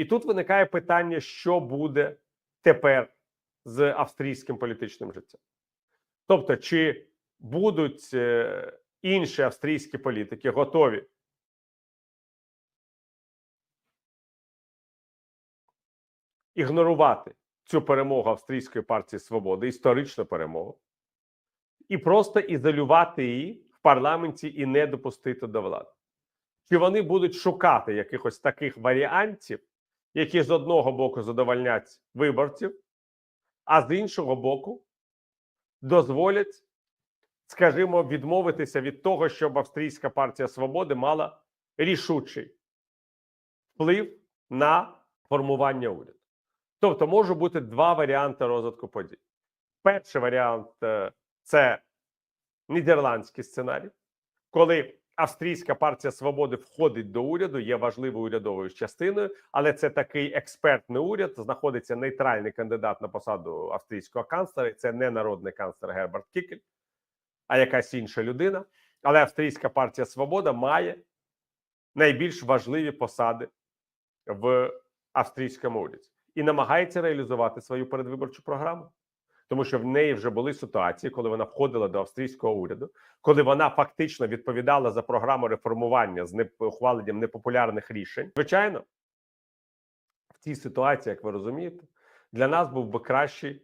І тут виникає питання, що буде тепер з австрійським політичним життям. Тобто, чи будуть е, інші австрійські політики готові ігнорувати цю перемогу австрійської партії свободи, історичну перемогу, і просто ізолювати її в парламенті і не допустити до влади? Чи вони будуть шукати якихось таких варіантів, які з одного боку задовольнять виборців, а з іншого боку дозволять, скажімо, відмовитися від того, щоб Австрійська партія свободи мала рішучий вплив на формування уряду. Тобто, може бути два варіанти розвитку подій. Перший варіант е, це нідерландський сценарій, коли Австрійська партія свободи входить до уряду, є важливою урядовою частиною, але це такий експертний уряд. Знаходиться нейтральний кандидат на посаду австрійського канцлера. Це не народний канцлер Герберт Кікель, а якась інша людина. Але Австрійська партія Свобода має найбільш важливі посади в австрійському уряді і намагається реалізувати свою передвиборчу програму. Тому що в неї вже були ситуації, коли вона входила до австрійського уряду, коли вона фактично відповідала за програму реформування з ухваленням непопулярних рішень. Звичайно, в цій ситуації, як ви розумієте, для нас був би кращий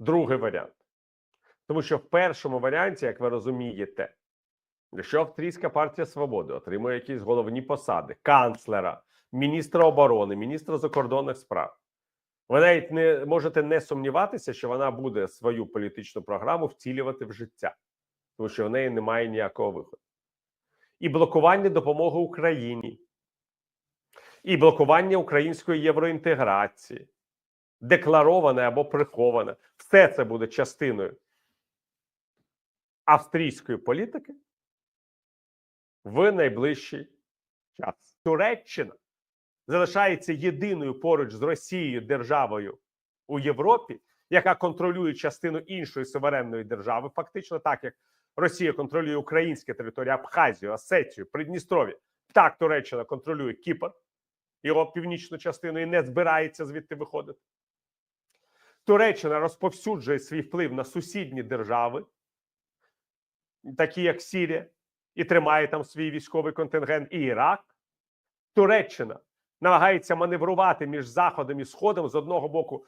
другий варіант. Тому що в першому варіанті, як ви розумієте, якщо Австрійська партія свободи отримує якісь головні посади канцлера, міністра оборони, міністра закордонних справ. Ви навіть не можете не сумніватися, що вона буде свою політичну програму втілювати в життя, тому що в неї немає ніякого виходу. І блокування допомоги Україні, і блокування української євроінтеграції, деклароване або приховане, все це буде частиною австрійської політики в найближчий час. Туреччина залишається єдиною поруч з Росією державою у Європі, яка контролює частину іншої суверенної держави, фактично так як Росія контролює українські території Абхазію, Осетію, Придністров'я. Так Туреччина контролює Кіпр, його північну частину, і не збирається звідти виходити. Туреччина розповсюджує свій вплив на сусідні держави, такі як Сірія, і тримає там свій військовий контингент, і Ірак. Туреччина намагається маневрувати між Заходом і Сходом з одного боку,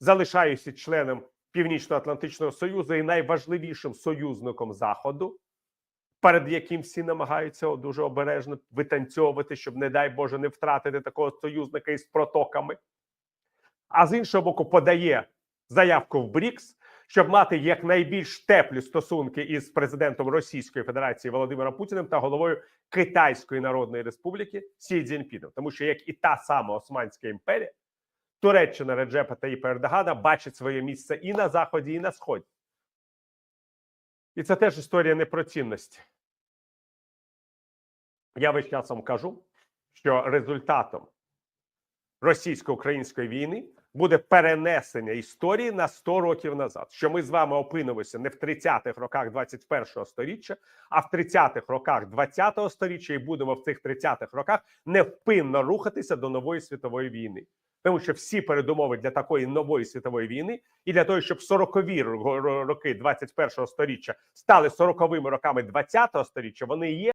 залишаючись членом Північно-Атлантичного Союзу і найважливішим союзником Заходу, перед яким всі намагаються дуже обережно витанцьовувати, щоб, не дай Боже, не втратити такого союзника із протоками. А з іншого боку, подає заявку в БРІКС, щоб мати якнайбільш теплі стосунки із президентом Російської Федерації Володимиром Путіним та головою Китайської Народної Республіки Сі Цзіньпіном. Тому що як і та сама Османська імперія, Туреччина Реджепа Таїпа Ердогана бачить своє місце і на заході, і на сході. І це теж історія не про цінності. Я весь час вам кажу, що результатом російсько-української війни буде перенесення історії на 100 років назад. Що ми з вами опинимося не в 30-х роках 21-го сторіччя, а в 30-х роках 20-го сторіччя, і будемо в цих 30-х роках невпинно рухатися до нової світової війни. Тому що всі передумови для такої нової світової війни і для того, щоб 40-ві ро- ро- роки 21-го сторіччя стали 40-вими роками 20-го сторіччя, вони є.